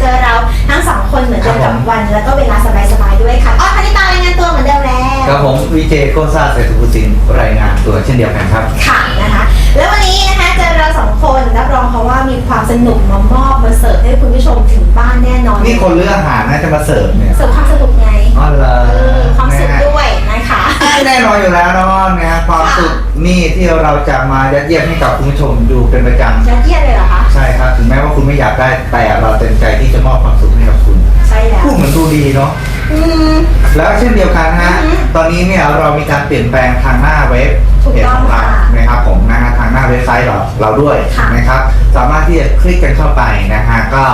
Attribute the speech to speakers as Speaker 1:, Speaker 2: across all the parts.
Speaker 1: เนี่
Speaker 2: ยจะเจอเราทั้งสองคนเหมือนเดิม
Speaker 3: ครั
Speaker 2: กั
Speaker 3: บบผม
Speaker 2: วัน แล้วก็เวลาสบายๆด้วยค่ะอ้อคณิตารายงานตัวเหมือนเดิมแล้ว
Speaker 3: ครับผมวีเจโกซ่าเศรษฐกุลสินรายงานตัวเช่นเดียวกันครับ
Speaker 2: ค่ะนะคะ แล้ววันนี้นะคะเจอเราสองคนรับรองเขาว่ามีความสนุกมามอบมาเสิร์ฟให้คุณผู้ชมถึงบ้านแน่นอน
Speaker 3: นี่คนเลือกอาหารน่าจะมาเสิร์ฟเนี่ย
Speaker 2: เสิร์ฟความสนุกไง
Speaker 3: อ๋อเหรอ
Speaker 2: เออความสุข
Speaker 3: นะฮะ
Speaker 2: ด้วยนะคะ
Speaker 3: แน่นอนอยู่แล้วน้องนะฮะความ
Speaker 2: ค่ะ
Speaker 3: สุขนี่ที่เราจะมายัดเยียดให้กับคุณผู้ชมดูเป็นประจ
Speaker 2: ยัดเยียดเลยเหรอคะำ
Speaker 3: ใช่ครับถึงแม้ว่าคุณไม่อยากได้แต่เราเต็มใจที่จะมอบความสุขให้กับคุณ
Speaker 2: ใช่แล้ว
Speaker 3: พูดเหมือนดูดีเนาะ
Speaker 2: อืม
Speaker 3: แล้วเช่นเดียวกันฮะ
Speaker 2: อือฮึ
Speaker 3: ตอนนี้เนี่ยเรามีการเปลี่ยนแปลงทางหน้าเว็บ
Speaker 2: ถูก
Speaker 3: เพจ
Speaker 2: ต้อง
Speaker 3: ของเรา
Speaker 2: ค่ะ
Speaker 3: นะครับผมนะฮะทางหน้าเว็บไซต์เราเราด้วย
Speaker 2: ค่ะ
Speaker 3: นะครับสามารถที่จะคลิกกันเข้าไปนะฮะก็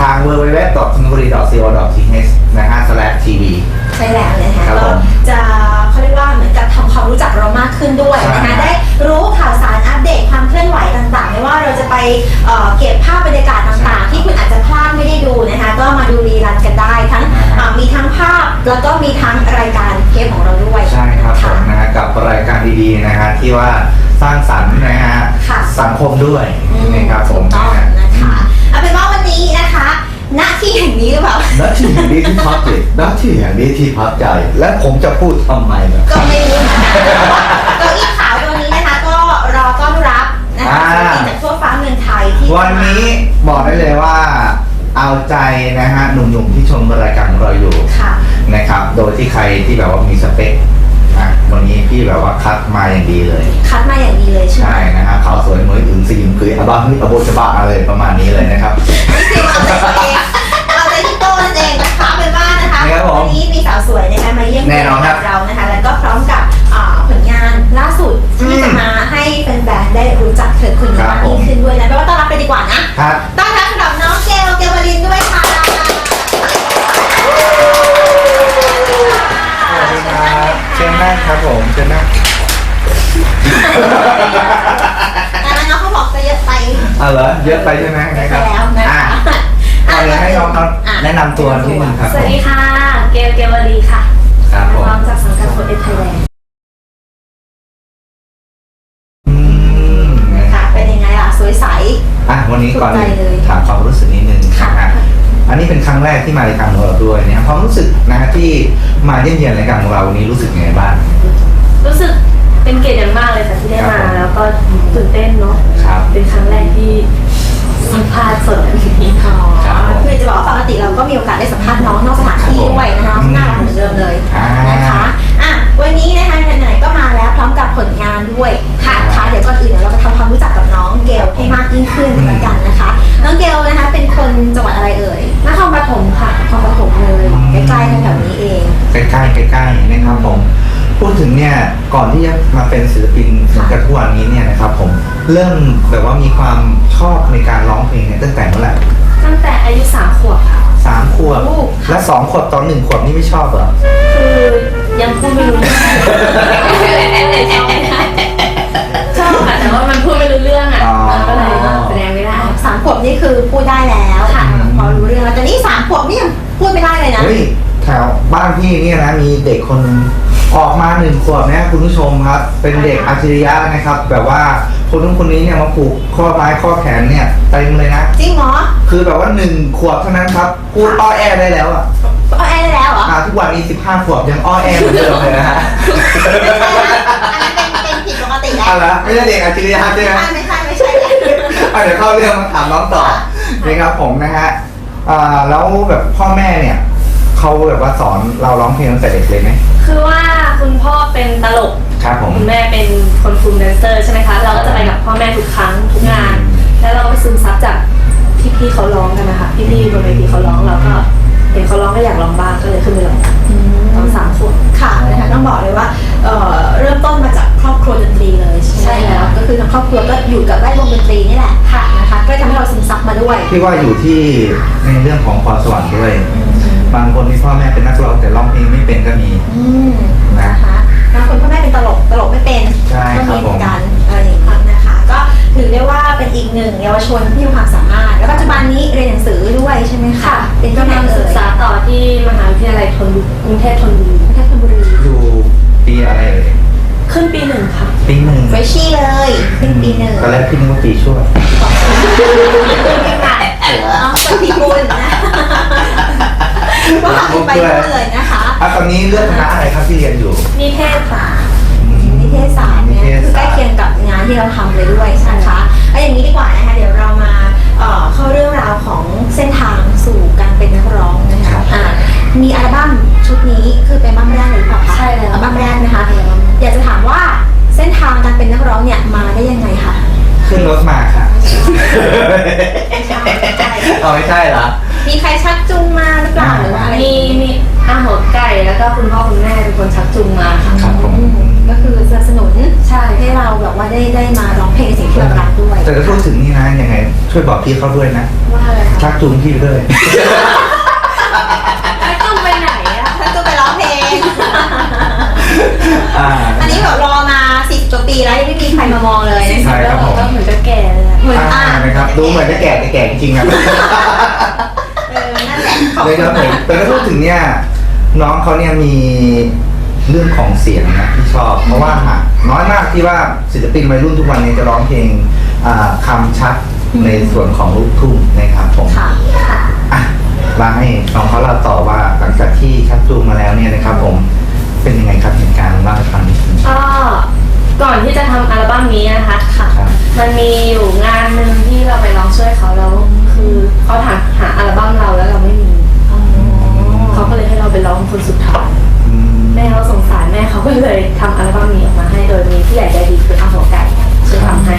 Speaker 3: ทาง w w w t h n b u r i c o th นะฮะ slash tv
Speaker 2: ใช่แล้วนะคะ
Speaker 3: ครับ
Speaker 2: ก็
Speaker 3: ผม
Speaker 2: จะ รู้จักเรามากขึ้นด้วยนะ
Speaker 3: ใช่
Speaker 2: คะได้รู้ข่าวสารอัปเดตความเคลื่อนไหวต่างๆ ไม่ว่าเราจะไปเอ่อเก็บภาพบรรยากาศต่างๆ ที่คุณอาจจะพลาดไม่ได้ดูนะคะ ก็มาดูรีรันกันได้ทั้งเอ่อมีทั้งภาพแล้วก็มีทั้งรายการเทปของเราด้วย
Speaker 3: ใช่ครับผ
Speaker 2: ค่ะ
Speaker 3: มนะฮะกับรายการดีๆนะฮะที่ว่าสร้างสรรค์นะฮะ
Speaker 2: ค่ะ
Speaker 3: สังคมด้วย
Speaker 2: อืม
Speaker 3: นะครับผ
Speaker 2: ถู
Speaker 3: ม
Speaker 2: กต้อง
Speaker 3: นะฮะ
Speaker 2: นะคะ เอาเป็นว่าวันนี้นะคะ ณ ที่แห่งนี้หรือเปล่า
Speaker 3: ณที่แห่งนี้ที่พักจิตณที่แห่งนี้ที่พักใจ และผมจะพูดทำไมนะ
Speaker 2: ก็ไม่รู้เหมือนกันแต่ว่า เก้าอี้ขาวตัวนี้นะคะก็รอต้อนรับนะคะ
Speaker 3: อ่า
Speaker 2: ศิลปินจากทั่วฟ้าเมืองไทยที่จะมา
Speaker 3: วันนี้บอกได้เลยว่าเอาใจนะฮะหนุ่มๆที่ชมรายการของเราอยู่
Speaker 2: ค่ะ
Speaker 3: นะครับ โดยที่ใครที่แบบว่ามีสเปคนะวันนี้พี่แบบว่าคัดมาอย่างดีเลย
Speaker 2: คัดมาอย่างดีเลยใช่ไหม
Speaker 3: ใช่นะฮะขาวสวยมืออึงสยิมคืออาบ้าฮึอโบจะบ้าอะไรประมาณนี้เลยนะครับ
Speaker 2: นี่คือเอาใจตัวเองเอาใจที่โต้นั่นเองนะคะเป็นว่านะคะ
Speaker 3: ครับผม
Speaker 2: วันนี้มีสาวสวยนะคะมาเยี่ยม
Speaker 3: แน่นอนครับ
Speaker 2: เรานะคะ ดีกว่านะครับต้อนรับสำหรับน้องเกลเกลวลินด้วยค่ะ
Speaker 3: สวัสดีครับเชิญนั่งครับผมเชิญนั่ง
Speaker 2: แต่น้องเขาบอกจะเยอะไป
Speaker 3: เอาเหรอเยอะไปใช่ไหม
Speaker 2: ไป
Speaker 3: นะครับ
Speaker 2: แล้วนะคะ
Speaker 3: อะก่อนเลยให้น้องเขา
Speaker 2: อะ
Speaker 3: แนะนำตัวที่มึงครับ
Speaker 4: สวัสดีค่ะ เกลเกลวลีค่ะ
Speaker 3: ครับผม
Speaker 4: พร้อมจากสังกัดโฟร์เอฟไทยแลนด์
Speaker 3: อืมนะ
Speaker 2: ค่ะเป็นยังไงล่ะสวยใส
Speaker 3: อะวันนี้ก่อน
Speaker 2: ถูกใจเลย
Speaker 3: ถามความรู้สึกนิดนึง
Speaker 2: ค่ะ
Speaker 3: นะฮะอันนี้เป็นครั้งแรกที่มารายการของเราด้วยนะครับความรู้สึกนะฮะที่มาเยี่ยมเยียนรายการของเราวันนี้รู้สึกยังไงบ้าง
Speaker 4: รู้สึกเป็นเกียรติอย่างมากเลยค่ะที่ได้
Speaker 3: ครับ
Speaker 4: มา
Speaker 3: ผม
Speaker 4: แล้วก็ตื่นเต้นเนาะ
Speaker 3: ครับ
Speaker 4: เป็นครั้งแรกที่สัมภาษณ์สดแบบนี้
Speaker 2: อ๋อ
Speaker 3: ครับผม
Speaker 2: คือจะบอกว่าปกติเราก็มีโอกาสได้สัมภาษณ์น้องนอกสถานที่ด้วยนะคะ
Speaker 3: อืม
Speaker 2: น่ารักเหมือนเดิมเลย
Speaker 3: อ่าน
Speaker 2: นะคะอะวันนี้นะคะไหนๆก็มาแล้วพร้อมกับผลงานด้วยค่ะค่ะ เดี๋ยวก่อนอื่นเดี๋ยวเราไปทำความรู้จักกับน้องเกลให้มากยิ่งขึ้นแล้วกันนะคะ น้องเกลนะคะ เป็นคนจังหวัดอะไรเอ่ย
Speaker 4: นครปฐมค่ะ
Speaker 2: นครปฐมเลยใกล้ๆกันแถวนี้เอง
Speaker 3: ใกล้ๆใกล้ๆนะครับผมพูดถึงเนี่ยก่อนที่จะมาเป็นศิลปินเหมือนกับทุกวันนี้เนี่ยนะครับผมเริ่มแบบว่ามีความชอบในการร้องเพลงเนี่ยตั้งแต่เมื่อไหร่
Speaker 4: ตั้งแต่อายุสามขวบค่ะ
Speaker 3: สามขวบ
Speaker 2: โอ้
Speaker 3: และสองขวบตอนหนึ่งขวบนี่ไม่ชอบเหรอ
Speaker 4: คือยังพูดไม่รู้
Speaker 3: บ้านพี่เนี่ยนะมีเด็กคนหนึงออกมาหนึ่งขวบเนี่ยคุณผู้ชมครับ เป็นเด็กอัจฉริยะนะครับ แบบว่าคนนู้นคนนี้เนี่ยมาผูกข้อไม้ข้อแขนเนี่ยเต็มเลยนะ
Speaker 2: จริงเหรอ
Speaker 3: คือแบบว่าหนึ่งขวบเท่านั้นครับพูดอ้อแอได้แล้วอะ
Speaker 2: เอาแอร์ได้แล้วเหรอ
Speaker 3: อ่าทุกวันนี้สิบห้าขวบยังอ้อแอเหมือนเดิมเลยนะฮะ
Speaker 2: ไม่ใช่นะอันนั้นเป็นเป็นผิดปกติแล้ว
Speaker 3: เอาละไม่ใช่เด็กอัจฉริยะใช่ไหม
Speaker 2: ไม่ใช่ไม่ใช่ไม่ใช่
Speaker 3: เอาเดี๋ยวเข้าเรื่องมาถามน้องต่อนะครับผมนะฮะอ่าแล้วแบบพ่อแม่เนี่ย เขาแบบว่าสอนเราร้องเพลงตั้งแต่เด็กเลยไหม
Speaker 4: คือว่าคุณพ่อเป็นตลก
Speaker 3: ครับผม
Speaker 4: คุณแม่เป็นคนคุมแดนเซอร์ใช่ไหมคะ เราก็จะไปกับพ่อแม่ทุกครั้งทุกงาน แล้วเราก็ไปซึมซับจากพี่ๆเขาร้องกันนะคะ พี่ๆบนเวทีเขาร้องเราก็เห็นเขาร้องก็อยากร้องบ้างก็เลยขึ้นไปร้องตอนสามขวบ
Speaker 2: ค่ะนะคะต้องบอกเลยว่าเอ่อเริ่มต้นมาจากครอบครัวดนตรีเลยใช่ไหม
Speaker 4: ใช่แล้ว
Speaker 2: ก็คือทางครอบครัวก็อยู่กับแวดวงดนตรีนี่แหละค่ะนะคะก็เลยทำให้เราซึมซับมาด้วย
Speaker 3: ที่ว่าอยู่ที่ในเรื่องของพรสวรรค์ด้วย บางคนมีพ่อแม่เป็นนักร้องแต่ร้องเพลงไม่เป็นก็มี
Speaker 2: อืมนะคะบางคนพ่อแม่เป็นตลกตลกไม่เป็น
Speaker 3: ใช่
Speaker 2: ก็
Speaker 3: ครั
Speaker 2: มี
Speaker 3: บ
Speaker 2: เหมือนกันอะไรอย่างนี้นะคะ ก็ถือได้ว่าเป็นอีกหนึ่งเยาวชนที่มีความสามารถ แล้วปัจจุบันนี้เรียนหนังสือด้วยใช่ไหมคะ
Speaker 4: ค่ะ
Speaker 2: เป็น
Speaker 4: กำ
Speaker 2: ที่ไหน
Speaker 4: ลัง
Speaker 2: เอ่
Speaker 4: ศึก
Speaker 2: ย
Speaker 4: ษาต่อที่มหาวิทยาลัยธนบุรีกรุงเทพธนบุรี
Speaker 2: เพชรบุรี
Speaker 3: อยู่ปีอะไรเอ่ย
Speaker 4: ขึ้นปีหนึ่งค่ะ
Speaker 3: ปีหนึ่ง
Speaker 2: เฟรชชี่เลยเป็นปีหนึ่ง
Speaker 3: ตอนแรกพี่นึกว่าปีชั่ว
Speaker 2: อ๋อเป็นปีกุลนะ ก็หาไปเรื่อยเลยนะคะ
Speaker 3: อะตอนนี้เลือกคณะอะไรครับที่เรียนอยู่
Speaker 4: นิเทศค่ะ
Speaker 2: นิเทศศาสตร์เนี่ย
Speaker 3: นิเทศ
Speaker 2: คือ
Speaker 3: ศา
Speaker 2: ใก
Speaker 3: สตร์
Speaker 2: ล้เคียงกับงานที่เราทำเลยด้วยนะคะเอาอย่างนี้ดีกว่านะคะ เดี๋ยวเรามาเอ่อเข้าเรื่องราวของเส้นทางสู่การเป็นนักร้องนะคะอ่ามีอัลบั้มชุดนี้คือเป็นอัลบั้มแรกเลยหรือเปล่าคะ
Speaker 4: ใช่แล้ว
Speaker 2: อัลบั้มแรกนะคะอยากจะถามว่าเส้นทางการเป็นนักร้องเนี่ยมาได้ยังไงคะ
Speaker 3: ขึ้นรถมาค่ะ
Speaker 2: ไม่ใช่ไม่ใช่
Speaker 3: เอาไม่ใช่เหรอ
Speaker 2: มีใครชักจูงมาหรือเปล่าหรือว่าอะไร
Speaker 4: มีมีอาหัวไก่แล้วก็คุณพ่อคุณแม่เป็นคนชักจูงมาค่ะ
Speaker 3: ครับผม
Speaker 2: อืมก็คือสนับสนุน
Speaker 4: ใช่
Speaker 2: ให้เราแบบว่าได้ได้มาร้องเพลงในสิ่งที่เรารักด้วย
Speaker 3: แต่จะพูดถึงนี่นะยังไง ช่วยบอกพี่เขาด้วยนะ
Speaker 4: ว่าอะไรคะ
Speaker 3: ชักจูงพี่ไปด้วย
Speaker 4: ไม่ต้องไปไหนอะ
Speaker 2: ถ้าจะไปร้องเพลง
Speaker 3: อ่า
Speaker 2: อันนี้แบบรอมาสิบกว่าปีแล้วยังไม่มีใครมามองเลย
Speaker 3: ใช่ครับผม
Speaker 4: ก็เหมือนจะแก่เลยอะ
Speaker 2: เหมือน
Speaker 3: อ่า
Speaker 2: อ่า
Speaker 3: นะครับดูเหมือนจะแก่แต่แก่จริงๆครับ
Speaker 2: อบ
Speaker 3: เลย
Speaker 2: คุ
Speaker 3: ครับ
Speaker 2: ณ
Speaker 3: ผมแต่ถ้าพูดถึงเนี่ยน้องเขาเนี่ยมีเรื่องของเสียงนะที่ชอบ เพราะว่าน้อยมากที่ว่าศิลปินวัยรุ่นทุกวันนี้จะร้องเพลงอ่าคำชัดในส่วนของลูกทุ่งนะครับผม
Speaker 2: ค่ะค่ะ
Speaker 3: อะมาให้น้องเขาเล่าต่อว่าหลังจากที่ชักจูงมาแล้วเนี่ยนะครับผมเป็นยังไงครับเหตุการณ์เล่าให้ฟังนิดนึง
Speaker 4: ก็ก่อนที่จะทำอัลบั้มนี้นะคะ
Speaker 2: ค่ะ
Speaker 3: ครับ
Speaker 4: มันมีอยู่งานหนึ่งที่เราไปร้องช่วยเขาแล้ว คือเขาถามหาอัลบั้มเราแล้วเราไม่มี
Speaker 2: อ๋อ
Speaker 4: เขาก็เลยให้เราไปร้องคนสุดท้าย
Speaker 3: อืม
Speaker 4: แม่เขาสงสารแม่เขาก็เลยทำอัลบั้มนี้ออกมาให้โดยมีผู้ใหญ่ใจดีคืออาหัวไก่ช่วยทำให้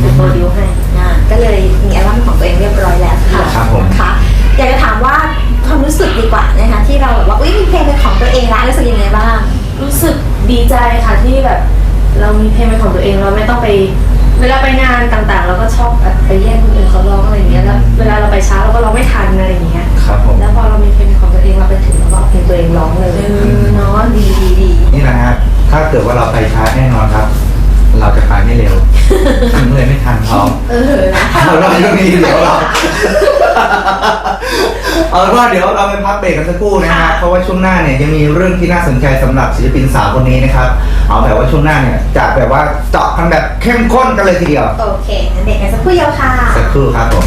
Speaker 4: เป็นโปรดิวให้
Speaker 2: อ่าก็เลยมีอัลบั้มของตัวเองเรียบร้อยแล้วค่ะ
Speaker 3: ครับผม
Speaker 2: นะคะอยากจะถามว่าความรู้สึกดีกว่านะคะที่เราแบบว่าอุ้ยมีเพลงเป็นของตัวเองแล้วรู้สึกยังไงบ้าง
Speaker 4: รู้สึกดีใจค่ะที่แบบ เรามีเพลงเป็นของตัวเองเราไม่ต้องไป เวลาไปงานต่างๆ เราก็ชอบแบบไปแย่งคนอื่นเขาร้องอะไรอย่างเงี้ยแล้วเวลาเราไปช้าเราก็ร้องไม่ทันอะไรอย่างเงี้ย
Speaker 3: ครับผม
Speaker 4: แล้วพอเรามีเพลงเป็นของตัวเองเราไปถึงเราก็เอาเพลงตัวเองร้องเลย
Speaker 2: เออเนาะดีดีดี
Speaker 3: นี่นะฮะ ถ้าเกิดว่าเราไปช้าแน่นอนครับ เราจะไปไม่เร็วถึงเลยไม่ทันพร้อม
Speaker 2: เออนะ
Speaker 3: เอาเราเรื่องนี้เดี๋ยวเราเอาเป็นว่าเดี๋ยวเราไปพักเบรกกันสักครู่นะฮะเพราะว่าช่วงหน้าเนี่ยยังมีเรื่องที่น่าสนใจสำหรับศิลปินสาวคนนี้นะครับเอาแบบว่าช่วงหน้าเนี่ยจะแบบว่าเจาะกันแบบเข้มข้นกันเลยทีเดียว
Speaker 2: โอเคงั้นเด็กกันสักครู่เดียวค่ะ
Speaker 3: สักครู่ครับผม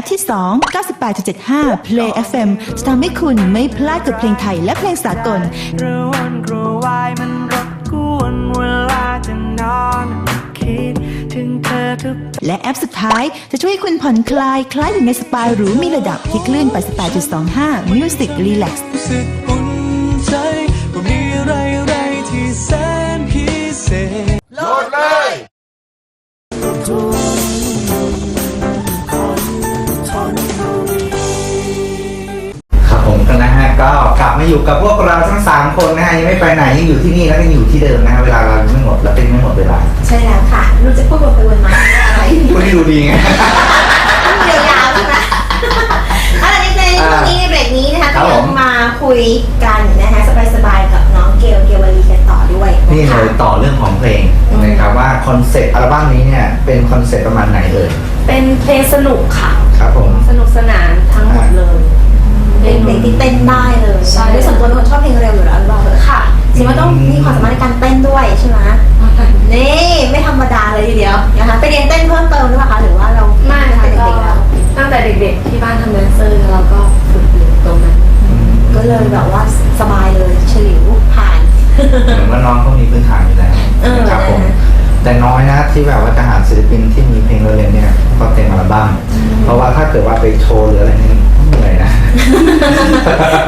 Speaker 5: ปที่ 2 98.75 Play FM จะทำให้คุณไม่พลาดกับเพลงไทยและเพลงสากล
Speaker 1: กระวนกระวายมันรบกวนเวลาจะนอนคิดถึงเธอทุก
Speaker 5: และแอปสุดท้ายจะช่วยให้คุณผ่อนคลายคล้ายอยู่ในสปาหรูมีระดับที่คลื่น 88.25 Music Relax
Speaker 1: รู้สึกอุ่นใจว่ามีอะไรอะไรที่แสนพิเศษ
Speaker 3: โหลดเลย ก็นะฮะก็กลับมาอยู่กับพวกเราทั้งสามคนนะฮะยังไม่ไปไหนยังอยู่ที่นี่แล้วก็ยังอยู่ที่เดิมนะฮะเวลาเรายังไม่หมดเราเป็นไม่หมดเวลา
Speaker 2: ใช่แล้วค่ะรู้จะพูดวนไปวนมาอะไร
Speaker 3: คุณที่ดูดีไง
Speaker 2: ยาวๆใช่ไหมอะไรในในช่วงนี้ในเบรกนี้นะคะ
Speaker 3: ครั
Speaker 2: ก็
Speaker 3: บผ
Speaker 2: ยั
Speaker 3: ม
Speaker 2: งมาคุยกันนะคะสบายๆกับน้องเกลเกลวลีกันต่อด้วย
Speaker 3: นี่ะเล
Speaker 2: คะ
Speaker 3: ยต่อเรื่องของเพลง
Speaker 2: อืม
Speaker 3: นะครับว่าคอนเซ็ปต์อัลบั้มนี้เนี่ยเป็นคอนเซ็ปต์ประมาณไหนเอ่ย
Speaker 4: เป็นเพลงสนุกค่ะ
Speaker 3: ครับผม
Speaker 4: สนุกสนานทั้งหมดเลย
Speaker 2: เป็นเพลงที่เต้นได้เลย
Speaker 4: ใช่
Speaker 2: ด้วยส่วนตัวเป็นคนชอบเพลงเร็วอยู่แล้วบอกเลยค่ะจริงๆมันต้องมีความสามารถในการเต้นด้วยใช่ไหมนี่ไม่ธรรมดาเลยทีเดียวนะคะไปเรียนเต้นเพิ่มเติมหรือเปล่าคะหรือว่าเรา
Speaker 4: ไม่ค่ะ
Speaker 2: เป็น
Speaker 4: ก็
Speaker 2: เด็กๆแล้ว
Speaker 4: ตั้งแต่เด็กๆที่บ้านทำแดนเซอร์เราก็ฝึกอยู่ตรงนั้น
Speaker 2: ก็เลยแบบว่าสบายเลยเฉลิวผ่าน
Speaker 3: เหมือนว่าน้องเขามีพื้นฐานอยู่แล้ว
Speaker 2: เออ
Speaker 3: นะครับผม
Speaker 2: นะ
Speaker 3: แต่น้อยนะที่แบบว่าจะหาศิลปินที่มีเพลงเร็วๆเนี่ยก็เต็มอัลบั้มเพราะว่าถ้าเกิดว่าไปโชว์หรืออะไรนี่ เหนื่อยนะ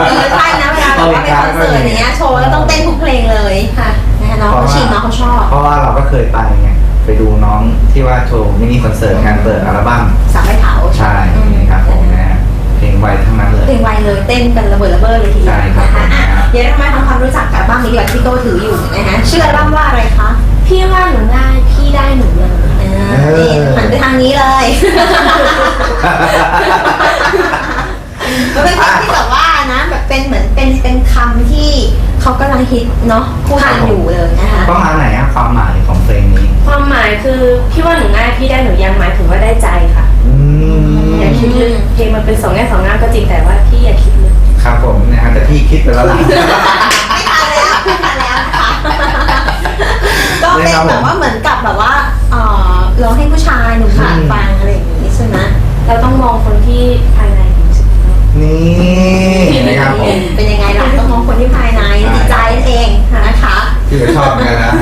Speaker 2: เออใช่นะเวลาแบบว่าไปคอนเสิร์ตอย่างเงี้ยโชว์แล้วต้องเต้นทุกเพลงเลย
Speaker 4: ค่ะ
Speaker 2: นะคะน้องเขาชินน้องเขาชอบ
Speaker 3: เพราะว่าเราก็เคยไปไงไปดูน้องที่ว่าโชว์มินิคอนเสิร์ตงานเปิดอัลบั้ม
Speaker 2: สามใบเถา
Speaker 3: ใช่นะครับผมนะฮะเพลงไวทั้งนั้นเลย
Speaker 2: เพลงไวเลยเต้นกันระเบิดระเบ้อเลยทีเดียว
Speaker 3: ใช่ครับ
Speaker 2: นะคะอะเดี๋ยวเรามาทำความรู้จักกับบ้างนี้ดีกว่าที่พี่โตถืออยู่นะคะชื่ออัลบั้มว่าอะไรคะ
Speaker 4: พี่ว่าหนูง่ายพี่ได้หนูเลย
Speaker 2: อ่านี่หันไปทางนี้เลย มันเป็นเพลงที่แบบว่านะแบบเป็นเหมือนเป็นเป็นคำที่เขากำลังฮิตเนาะพูดกันอยู่เลยนะคะ
Speaker 3: ประมาณไหนอะความหมายของเพลงนี้
Speaker 4: ความหมายคือพี่ว่าหนูง่ายพี่ได้หนูยังหมายถึงว่าได้ใจค่ะ
Speaker 3: อืม
Speaker 4: อย่าคิดลึกเพลงมันเป็นสองแง่สองงามก็จริงแต่ว่าพี่อย่าคิดลึก
Speaker 3: ครับผมนะฮะแต่พี่คิดไปแล้วล่ะ
Speaker 2: ไม่ทันแล้วไม่ทันแล้วนะคะก็เป็นแบบว่าเหมือนกับแบบว่าเออร้องให้ผู้ชายหนุ่ม
Speaker 3: อืม
Speaker 2: ฟังอะไรอย่างนี้ใช่ไหม
Speaker 4: เราต้องมองคนที่ภายในถึงสุดเนาะ
Speaker 3: นี่นะครับผม
Speaker 2: เป็นยังไงล่ะต้องมองคนที่ภายในจิตใจนั่นเองนะคะ
Speaker 3: พี่ก็ชอบเหมือนกันนะ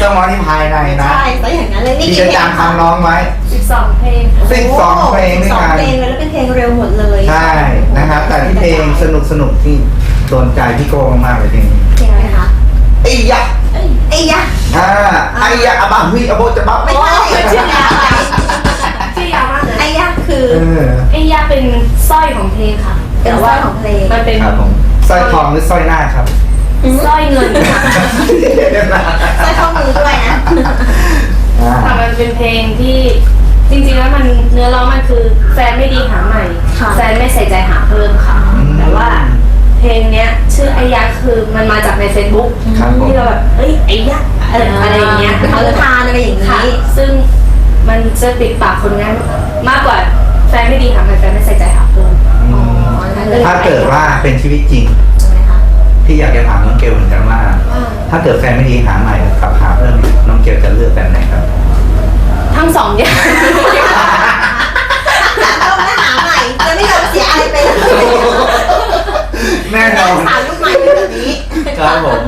Speaker 3: ต้องมองที่ภายในนะ
Speaker 2: ใช่ซะอย่างนั้นเลยนี่
Speaker 3: พี่
Speaker 2: กี่
Speaker 3: จะ
Speaker 2: เพลง
Speaker 3: จำคำร้องไว้
Speaker 4: สิบสองเพลง
Speaker 3: สิบสองเพลงด้วย
Speaker 2: สอง
Speaker 3: กัน
Speaker 2: เพลงเลยแล้วเป็นเพลงเร็วหมดเลย
Speaker 3: ใช่นะครับ แต่ที่เพลงสนุกสนุกๆที่โดนใจพี่โก้มากๆเลยเพลงนี้
Speaker 2: เพลงอะไรคะ
Speaker 3: ไอ้ยะ
Speaker 2: ไอ้ยะ
Speaker 3: อ่าไอ้ยะอะบังฮิอะโบจะบับ
Speaker 2: ไม่ใช่ชื่อยาวไป คือ
Speaker 3: เออ
Speaker 4: ไอ้ยาเป็นสร้อยของเพลงค่ะ
Speaker 2: เป็น
Speaker 4: แต่
Speaker 2: ว่า
Speaker 4: ว่า
Speaker 2: ของเพลง
Speaker 4: มันเป็น
Speaker 3: ครับผมสร้อยทองหรือสร้อยหน้าครับ
Speaker 4: สร้อยเงินค่ะ
Speaker 2: ใส่ข้อมือด้วยนะ
Speaker 3: อ่า
Speaker 4: ค่ะมันเป็นเพลงที่จริงๆแล้วมันเนื้อร้องมันคือแฟนไม่ดีหาใหม่
Speaker 2: ค่ะ
Speaker 4: แฟนไม่ใส่ใจหาเพิ่มค่ะ
Speaker 3: อืม
Speaker 4: แต่ว่าเพลงเนี้ยชื่อไอ้ยาคือมันมาจากใน Facebook
Speaker 3: ครับผม
Speaker 4: ที่เราแบบเอ้ยไอ้ยาอะไรอะไรอย่างเงี้ย
Speaker 2: เป็นเขาทานอะไรอย่าง
Speaker 4: ค่ะ
Speaker 2: นี้
Speaker 4: ซึ่งมันจะติดปากคนง่ายมาก กว่าแฟนไม่ดีหาใหม่แฟนไม่ใส่ใจหาเพิ่ม
Speaker 3: อืมถ้าเกิดว่าเป็นชีวิตจริง
Speaker 2: ใช่ไหมคะ
Speaker 3: พี่อยากจะถามน้องเกลเหมือนกันว่า ถ้าเกิดแฟนไม่ดีหาใหม่กับหาเพิ่มเนี่ยน้องเกลจะเลือกแบบไหนครับ
Speaker 4: ทั้งสองอย่าง
Speaker 2: ต้องมาหาใหม่จะไม่ยอมเสียอะไรไปเลย
Speaker 3: แน่นอน
Speaker 2: สาวลูกใหม่เป็นแบบนี้
Speaker 3: ครับผม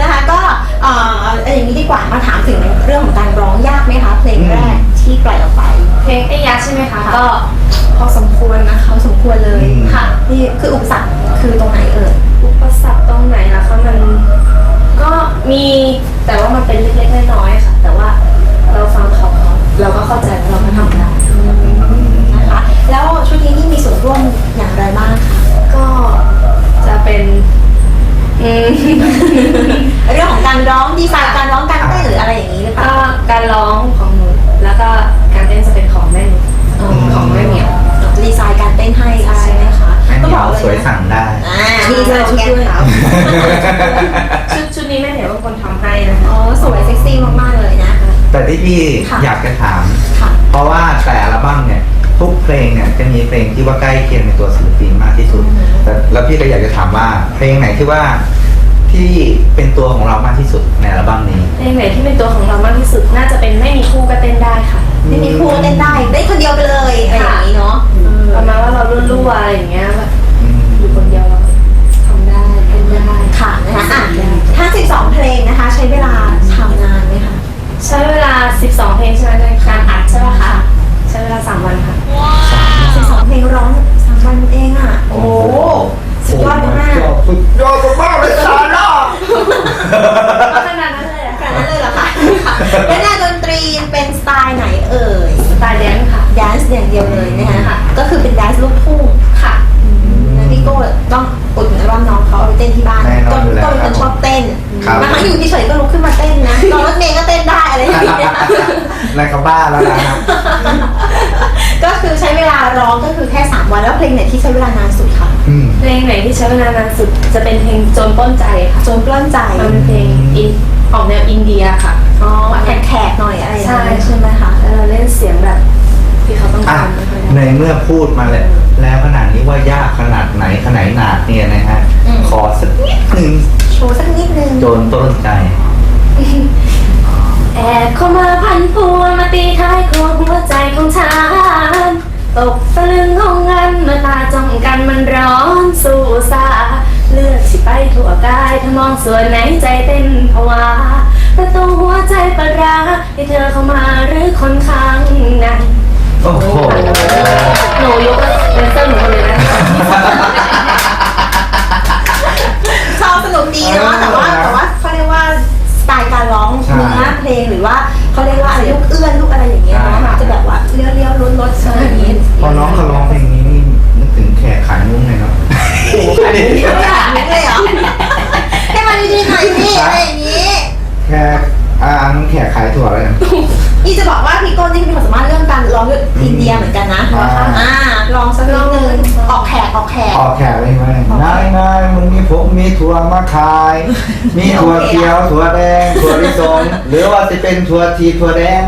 Speaker 2: นะคะก็เอ่อเอาอย่างนี้ดีกว่ามาถามถึงเรื่องของการร้องยากไหมคะเพลงแรกที่ปล่อยออกไป
Speaker 4: เพลงไอ้ยาใช่ไหมคะ ก็พอสมควรนะคะ
Speaker 2: เขาสมควรเลย
Speaker 3: อืม
Speaker 2: ค่ะ นี่คืออุปสรรคคือตรงไหนเอ่ย
Speaker 4: อุปสรรคตรงไหนล่ะ
Speaker 3: งเนี่ยจะมีเพลงที่ว่าใกล้เคียงในตัวศิลปินมากที่สุด แต่แล้วพี่ก็อยากจะถามว่าเพลงไหนที่ว่าที่เป็นตัวของเรามากที่สุดในอัลบั้มนี้
Speaker 4: เพลงไหนที่เป็นตัวของเรามากที่สุดน่าจะเป็นไม่มีคู่ก็เต้นได้ค่ะ
Speaker 2: ไม่มีคู่เต้นได้ได้คนเดียวไปเลยอะไรอย่างนี้เนาะ
Speaker 4: ประมาณว่าเรารั่วๆอะไรอย่างเงี้ยแบบ
Speaker 3: อืม
Speaker 4: อยู่คนเดียวเราทำได้เต้นได้
Speaker 2: ค่ะนะคะอะทั้ง12 เพลงนะคะ ใช้เวลาทำนานไหมคะ
Speaker 4: ใช้เวลา 12 เพลงใช่ไหมในการอัดใช่ไหมคะใช้เวลา3วันค่ะ
Speaker 2: 12เพลงร้องสามวันเองอะ โอ้โหสุดยอดมาก
Speaker 3: สุดยอดมากเลยสาระ
Speaker 4: ขนาดนั้นเลยอะ
Speaker 2: ๆขนาดนั้นเลยเหรอคะค่ะแล้วแนวดนตรีเป็นสไตล์ไหนเอ่ย
Speaker 4: สไตล์แดนซ์ค่ะ
Speaker 2: แดนซ์อย่างเดียวเลยนะคะก็คือเป็นแดนซ์ลูกทุ่ง
Speaker 4: ค่ะ
Speaker 2: นะพี่โก้ต้องอุดหนุนอัลบั้มน้องเขาเอาไปเต้นที่บ้าน
Speaker 3: แน่นอนอยู่แล้ว
Speaker 2: ก็เป็นคนชอบเต้น
Speaker 3: ครับ
Speaker 2: บางครั้งอยู่เฉยๆก็ลุกขึ้นมาเต้นนะตอนรถเมย์ก็เต้นได้อะไรอย่างเงี้ย
Speaker 3: นายเขาบ้าแล้วนะครับ
Speaker 2: ก็คือใช้เวลาร้องก็คือแค่ 3 วันแล้วเพลงไหนที่ใช้เวลานานสุดคะ
Speaker 3: อืม
Speaker 4: เพลงไหนที่ใช้เวลานานสุดจะเป็นเพลงโจนปล้นใจค่ะ
Speaker 2: จนปล้นใจ
Speaker 4: มันเป็นเพลงอินออกแนวอินเดียค่ะ
Speaker 2: อ๋อแขกๆหน่อยอะไรอย่าง
Speaker 4: ใช่
Speaker 2: เงี้ยใช่ไหมคะ
Speaker 4: แล้วเราเล่นเสียงแบบที่เขาต้อง
Speaker 3: อะ
Speaker 4: การไม่ค่อย
Speaker 3: ใน
Speaker 4: ได้
Speaker 3: เมื่อพูดมาเลยแล้วขนาดนี้ว่ายากขนาดไหนขนาดหนาดเนี่ยนะฮะ
Speaker 2: อืม
Speaker 3: ขอสักนิดหนึ่ง
Speaker 2: โชว์สักนิดนึง
Speaker 3: โจนต้นใจ
Speaker 4: แอบเข้ามาพันพัวมาตีท้ายครัวหัวใจของฉัน ตกตะลึงของเงินเมื่อตาจ้องกันมันร้อนสู่ซาเลือดฉีไปทั่วกายถ้ามองส่วนไหนใจเต้นผวาประตูหัวใจประราให้เธอเข้ามาหรือคน
Speaker 2: แขกขายถั่
Speaker 3: วอะไรกัน
Speaker 2: นี่จะบอกว่าพี่โก้นี่มีความสามารถเรื่องการร้องอินเดียเหมือนกันนะ
Speaker 3: อ่า
Speaker 2: อ่าลองสักนิดนึงออกแขกออกแขก
Speaker 3: ออกแขกเลยไหมนายนายมึงมีผมมีถั่วมาขาย มีถั่วเขียวถั่วแดงถั่วลิสงหรือว่าจะเป็นถั่วทีถั่วแดง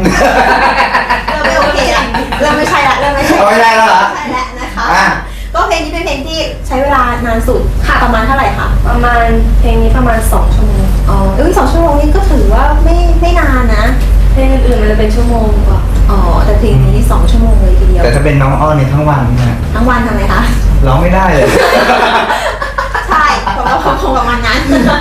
Speaker 2: เริ่มไม่โอเคละเริ่มไม่ใช่ละเริ่มไม่ใช่
Speaker 3: เอาไม่ได้แล้วเหรอ
Speaker 2: ใช่แล้วนะคะ
Speaker 3: อะ
Speaker 2: ก็เพลงนี้เป็นเพลงที่ใช้เวลานานสุดค่ะประมาณเท่าไหร่คะ
Speaker 4: ประมาณเพลงนี้ประมาณ 2 ชั่วโมง
Speaker 2: อ๋อเอ้ยสองชั่วโมงนี้ก็ถือว่าไม่ไม่นานนะ
Speaker 4: เพลงอื่นๆมันจะเป็นชั่วโมงกว่า
Speaker 2: อ๋อแต่เพลงนี้สองชั่วโมงเลยทีเดียว
Speaker 3: แต่ถ้าเป็นน้องอ้อนในยทั้งวันนะ
Speaker 2: ทั้งวันทำไมคะ
Speaker 3: ร้องไม่ได้เลย
Speaker 2: ใช่เพราะว่าคงประมาณนั้น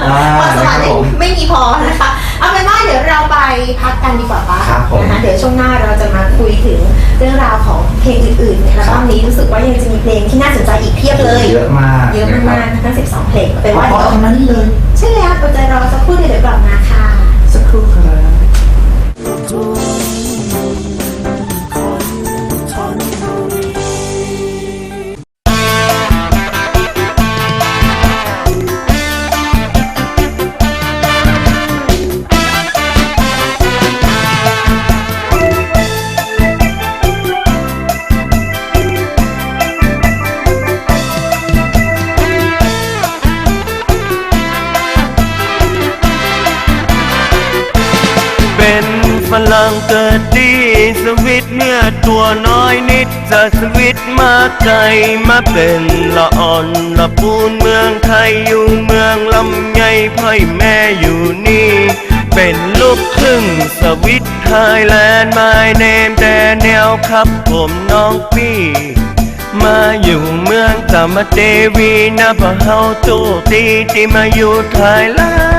Speaker 3: อ่า
Speaker 2: เพราะสมาธิ
Speaker 3: ครับผม
Speaker 2: ไม่มีพอนะคะ เอาเป็นว่าเดี๋ยวเราไปพักกันดีกว่าปะ
Speaker 3: ครับผม
Speaker 2: นะคะเดี๋ยวช่วงหน้าเราจะมาคุยถึงเรื่องราวของเพลงอื่นๆในอัลบั้มนี้รู้สึกว่ายังจะมีเพลงที่น่าสนใจอีกเพียบเลย
Speaker 3: เยอะมาก
Speaker 2: เยอะ
Speaker 3: นะครั
Speaker 2: มา
Speaker 3: บ
Speaker 2: กๆทั้ง12 เพลงเป็น
Speaker 3: เพ
Speaker 2: ว่า
Speaker 3: ราะ
Speaker 2: เดี๋ยว
Speaker 3: ๆทั้งนั้นเลย
Speaker 2: ใช่แล้วอดใจรอสักครู่เดียวเดี๋ยวกลับมาค่ะ
Speaker 1: เกิดดีสวิตเมื่อตัวน้อยนิดจะสวิตมาไกลมาเป็นละอ่อนละปูนเมืองไทยอยู่เมืองลำไยพ่อยแม่อยู่นี่ เป็นลูกครึ่งสวิตไทยแลนด์ไม่เนมแต่แนวครับผมน้องปี้มาอยู่เมืองจามเทวีนะพะเฮาตูตีที่มาอยู่ไทยแลนด์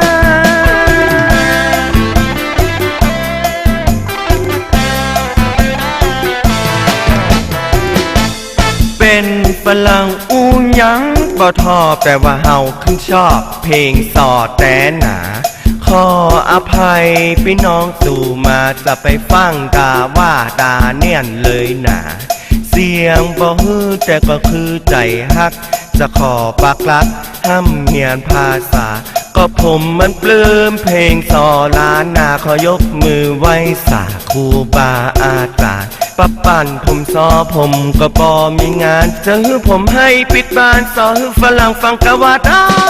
Speaker 1: ลังอูหยังบ่ทอแต่ว่าเฮาขึ้นชอบ เพลงสอดแต่หนา ขออภัยพี่น้องสู่มาจะไปฟังตาว่าตาเนียนเลยหนา สียงบ่ฮือแต่ก็คือใจฮัก จะขอปักลักห้ำเนียนภาษา ก็ผมมันปลื้มเพลงสอล้านนาขอยกมือไหว้สาครูบาอาจารย์ปะปั่นผมซอผมก็บอมีงานจะฮือผมให้ปิดบ้านสอฮือฝรั่งฟังกะวาด้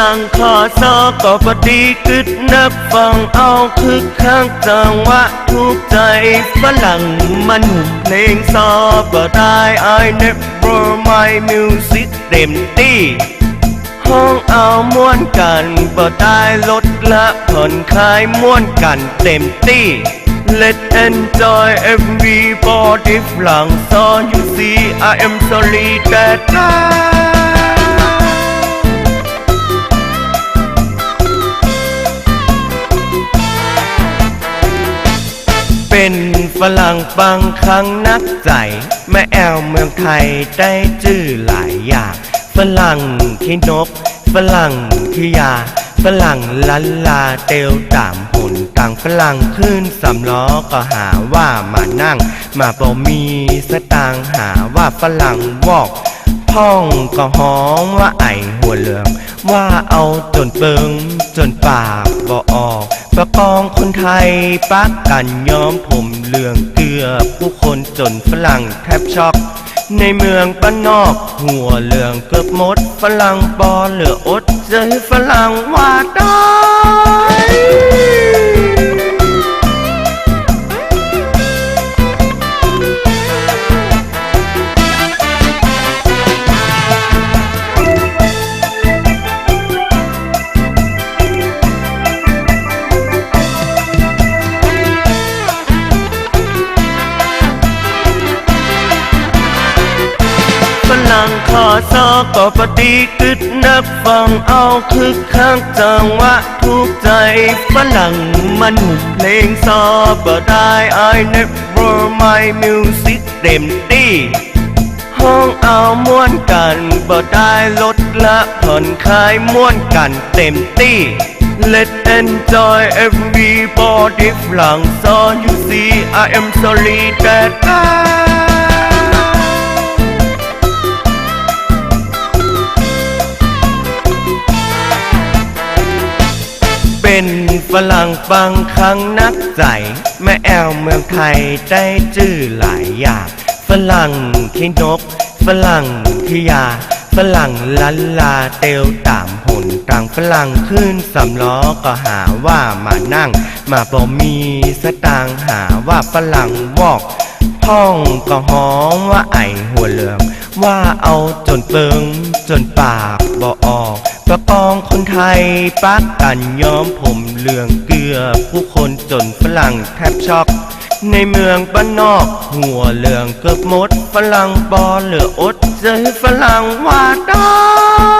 Speaker 1: ฝรั่งขอซอก็พอดีกึดนักฟังเอาคึกข้างจังหวะถูกใจฝรั่งมันหุบเพลงซอบ่ได้ I never my music เต็มที่ห้องเอาม่วนกันบ่ได้ลดละผ่อนคลายม่วนกันเต็มที่ Let enjoy everybody ฝรั่งซอ you see I am sorry that I ฝรั่งบางครั้งนักใจแม่แอลเมืองไทยได้จื้อหลายอย่างฝรั่งขี้นก ฝรั่งขี้ยา ฝรั่งลันลาเตลตามหุ่นต่างฝรั่งขึ้นสำล้อก็หาว่ามานั่ง มาบ่มีสตางหาว่าฝรั่งวอก พ่องก็ห้องว่าไอหัวเหลือง ว่าเอาจนเปิงจนปากบ่ออกประกองคนไทยปักกันย้อมผมเหลืองเกลือผู้คนจนฝรั่งแทบช็อก ในเมืองบ้านนอก หัวเหลืองเกือบหมดฝรั่งบอเหลืออดเจอฝรั่งว่าได้ ก็ปฏิกึดนักฟังเอาคึกข้างจังวะถูกใจฝรั่งมันหุบเพลงซอบ่ได้ I never my music เต็มที่ห้องเอาม่วนกันบ่ได้ลดละผ่อนคลายม่วนกันเต็มที่ Let enjoy everybody ฝรั่งซอ you see I am sorry that I เป็นฝรั่งฟังครั้งนักใจแม่แอลเมืองไทยได้ชื่อหลายอย่างฝรั่งขี้นก ฝรั่งขี้ยา ฝรั่งลันลาเตลตามหนต่างฝรั่งขึ้นสำล้อก็หาว่ามานั่ง มาบ่มีสตางหาว่าฝรั่งวอก ห้องก็หองว่าไอหัวเหลือง ว่าเอาจนเปิงจนปากบ่ออก ประกองคนไทยปักกันย้อมผมเหลืองเกลือ ผู้คนจนฝรั่งแทบช็อก ในเมืองบ้านนอก หัวเหลืองเกือบหมด ฝรั่งบอเหลืออดเจอฝรั่งว่าด้